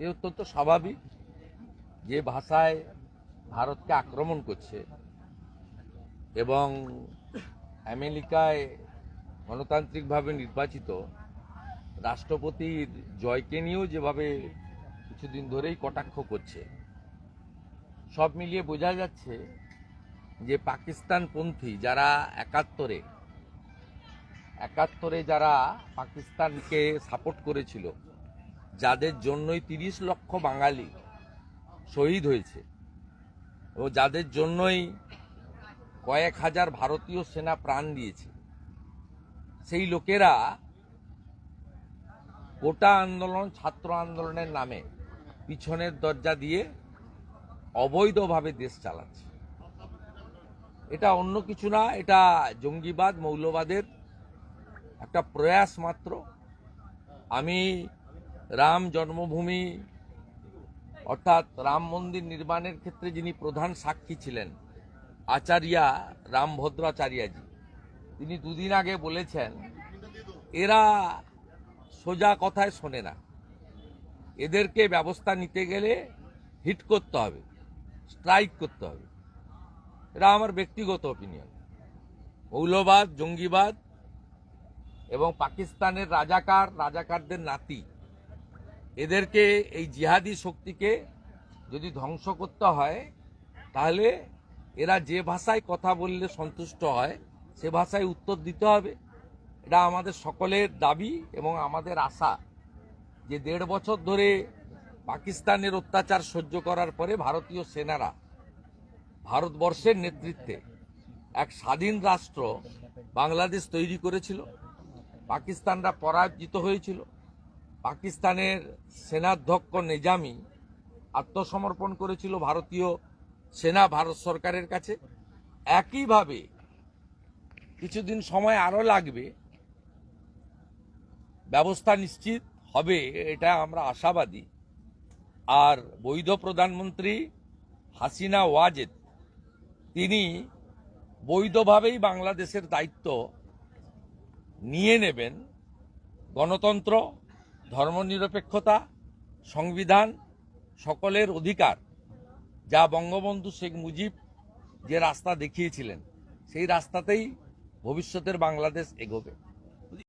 এ অত্যন্ত স্বাভাবিক যে ভাষায় ভারতকে আক্রমণ করছে এবং আমেরিকায় গণতান্ত্রিকভাবে নির্বাচিত রাষ্ট্রপতির জয়কে নিয়েও যেভাবে কিছুদিন ধরেই কটাক্ষ করছে, সব মিলিয়ে বোঝা যাচ্ছে যে পাকিস্তানপন্থী যারা একাত্তরে একাত্তরে যারা পাকিস্তানকে সাপোর্ট করেছিল যাদের জন্যই তিরিশ লক্ষ বাঙালি শহীদ হয়েছে ও যাদের জন্যই কয়েক হাজার ভারতীয় সেনা প্রাণ দিয়েছে, সেই লোকেরা গোটা আন্দোলন, ছাত্র আন্দোলনের নামে পিছনের দরজা দিয়ে অবৈধভাবে দেশ চালাচ্ছে। এটা অন্য কিছু না, এটা জঙ্গিবাদ, মৌলবাদের একটা প্রয়াস মাত্র। আমি রাম জন্মভূমি, অর্থাৎ রাম মন্দির নির্মাণের ক্ষেত্রে যিনি প্রধান সাক্ষী ছিলেন, আচার্যা রামভদ্রাচার্যাজি, তিনি দুদিন আগে বলেছেন, এরা সোজা কথায় শোনে না। এদেরকে ব্যবস্থা নিতে গেলে হিট করতে হবে, স্ট্রাইক করতে হবে। এটা আমার ব্যক্তিগত অপিনিয়ন মৌলবাদ, জঙ্গিবাদ এবং পাকিস্তানের রাজাকার, রাজাকারদের নাতি এদেরকে, এই জিহাদি শক্তিকে যদি ধ্বংস করতে হয়, তাহলে এরা যে ভাষায় কথা বললে সন্তুষ্ট হয়, সে ভাষায় উত্তর দিতে হবে। এটা আমাদের সকলের দাবি এবং আমাদের আশা যে দেড় বছর ধরে পাকিস্তানের অত্যাচার সহ্য করার পরে ভারতীয় সেনারা ভারতবর্ষের নেতৃত্বে এক স্বাধীন রাষ্ট্র বাংলাদেশ তৈরি করেছিল। পাকিস্তানরা পরাজিত হয়েছিল। পাকিস্তানের সেনাধ্যক্ষ নিজামি আত্মসমর্পণ করেছিল ভারতীয় সেনা ভারত সরকারের কাছে। একইভাবে কিছুদিন সময় আরও লাগবে, ব্যবস্থা নিশ্চিত হবে, এটা আমরা আশাবাদী। আর বৈধ প্রধানমন্ত্রী হাসিনা ওয়াজেদ, তিনি বৈধভাবেই বাংলাদেশের দায়িত্ব নিয়ে নেবেন গণতন্ত্র ধর্মনিরপেক্ষতা, সংবিধান সকলের অধিকার, যা বঙ্গবন্ধু শেখ মুজিব যে রাস্তা দেখিয়েছিলেন, সেই রাস্তাতেই ভবিষ্যতের বাংলাদেশ এগোবে।